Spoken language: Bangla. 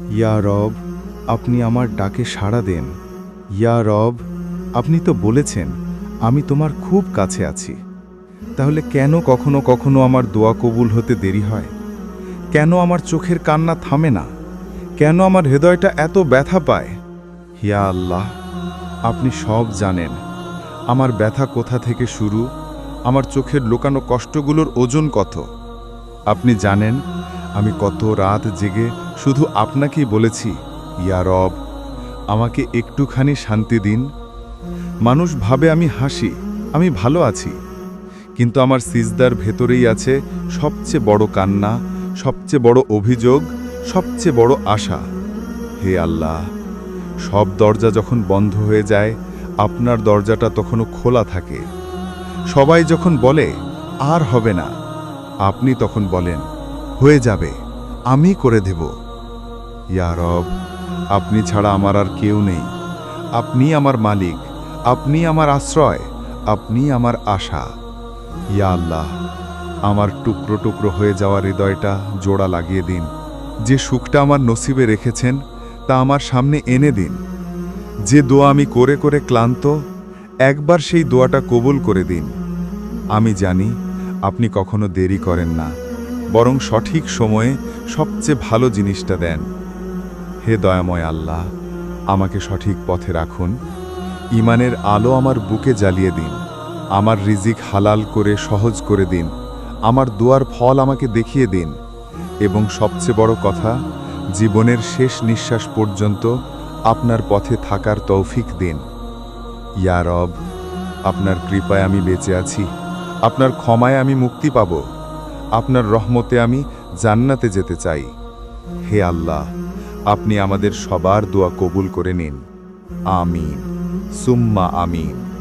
ইয়া রব, আপনি আমার ডাকে সাড়া দেন। ইয়া রব, আপনি তো বলেছেন, আমি তোমার খুব কাছে আছি। তাহলে কেন কখনো কখনো আমার দোয়া কবুল হতে দেরি হয়? কেন আমার চোখের কান্না থামে না? কেন আমার হৃদয়টা এত ব্যথা পায়? হিয়া আল্লাহ, আপনি সব জানেন। আমার ব্যথা কোথা থেকে শুরু? আমার চোখের লুকানো কষ্টগুলোর ওজন কত? আপনি জানেন আমি কত রাত জেগে শুধু আপনাকেই বলেছি, ইয়া রব, আমাকে একটুখানি শান্তি দিন। মানুষ ভাবে আমি হাসি, আমি ভালো আছি। কিন্তু আমার সিজদার ভেতরেই আছে সবচেয়ে বড় কান্না, সবচেয়ে বড় অভিযোগ, সবচেয়ে বড় আশা। হে আল্লাহ, সব দরজা যখন বন্ধ হয়ে যায়, আপনার দরজাটা তখনও খোলা থাকে। সবাই যখন বলে, আর হবে না, আপনি তখন বলেন হয়ে যাবে, আমি করে দেব। ইয়া রব, আপনি ছাড়া আমার আর কেউ নেই। আপনি আমার মালিক, আপনি আমার আশ্রয়, আপনি আমার আশা। ইয়া আল্লাহ, আমার টুকরো টুকরো হয়ে যাওয়া হৃদয়টা জোড়া লাগিয়ে দিন। যে সুখটা আমার নসিবে রেখেছেন, তা আমার সামনে এনে দিন। যে দোয়া আমি করে করে ক্লান্ত, একবার সেই দোয়াটা কবুল করে দিন। আমি জানি, আপনি কখনো দেরি করেন না। বরং সঠিক সময়ে সবচেয়ে ভালো জিনিসটা দেন। হে দয়াময় আল্লাহ, আমাকে সঠিক পথে রাখুন। ইমানের আলো আমার বুকে জ্বালিয়ে দিন। আমার রিজিক হালাল করে সহজ করে দিন। আমার দুয়ার ফল আমাকে দেখিয়ে দিন। এবং সবচেয়ে বড় কথা, জীবনের শেষ নিঃশ্বাস পর্যন্ত আপনার পথে থাকার তৌফিক দিন। ইয়ারব আপনার কৃপায় আমি বেঁচে আছি। আপনার ক্ষমায় আমি মুক্তি পাব। আপনার রহমতে আমি জান্নাতে যেতে চাই। হে আল্লাহ, আপনি আমাদের সবার দোয়া কবুল করে নিন। আমিন। সুম্মা আমিন।